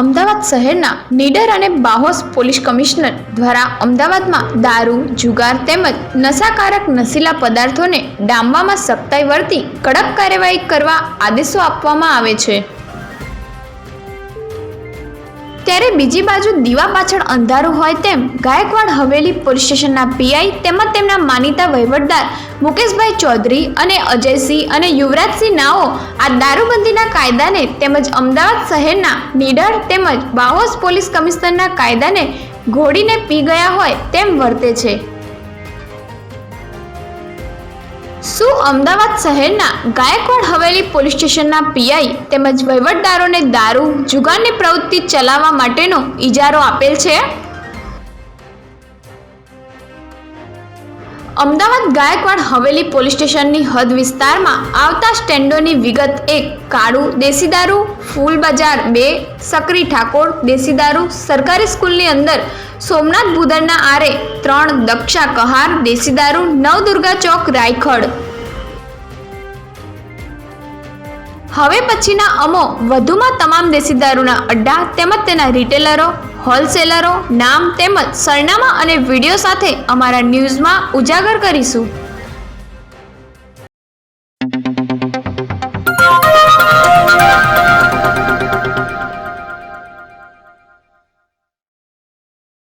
અમદાવાદ શહેરના નીડર અને બાહોશ પોલીસ કમિશનર દ્વારા અમદાવાદમાં દારૂ, જુગાર તેમજ નશાકારક નશીલા પદાર્થોને ડામવામાં સખ્તાઈ વર્તી કડક કાર્યવાહી કરવા આદેશો આપવામાં આવે છે. ત્યારે બીજી બાજુ દીવા પાછળ અંધારું હોય તેમ ગાયકવાડ હવેલી પોલીસ સ્ટેશનના પીઆઈ તેમજ તેમના માનીતા વહીવટદાર મુકેશભાઈ ચૌધરી અને અજયસિંહ અને યુવરાજસિંહ નાઓ આ દારૂબંધીના કાયદાને તેમજ અમદાવાદ શહેરના નીડર તેમજ બાહોસ પોલીસ કમિશનરના કાયદાને ઘોડીને પી ગયા હોય તેમ વર્તે છે. શું અમદાવાદ શહેરના ગાયકવાડ હવેલી પોલીસ સ્ટેશનના પીઆઈ તેમજ વહીવટદારોને દારૂ, જુગારની પ્રવૃત્તિ ચલાવવા માટેનો ઇજારો આપેલ છે? અમદાવાદ ગાયકવાડ હવેલી પોલીસ સ્ટેશનની હદ વિસ્તારમાં આવતા સ્ટેન્ડોની વિગત એક, કાળું દેશી દારૂ, ફૂલ બજાર બે, સક્રી ઠાકોર દેશી દારૂ, સરકારી સ્કૂલની અંદર સોમનાથ ભૂદરના આરે ત્રણ, દક્ષા કહાર દેશી દારૂ નવદુર્ગા ચોક, રાયખડ. હવે પછીના અમો, વધુમાં તમામ દેશી દારૂના અડ્ડા તેમજ તેના રિટેલરો હોલસેલરો નામ તેમજ સરનામા અને વીડિયો સાથે અમારા ન્યૂઝમાં ઉજાગર કરીશું.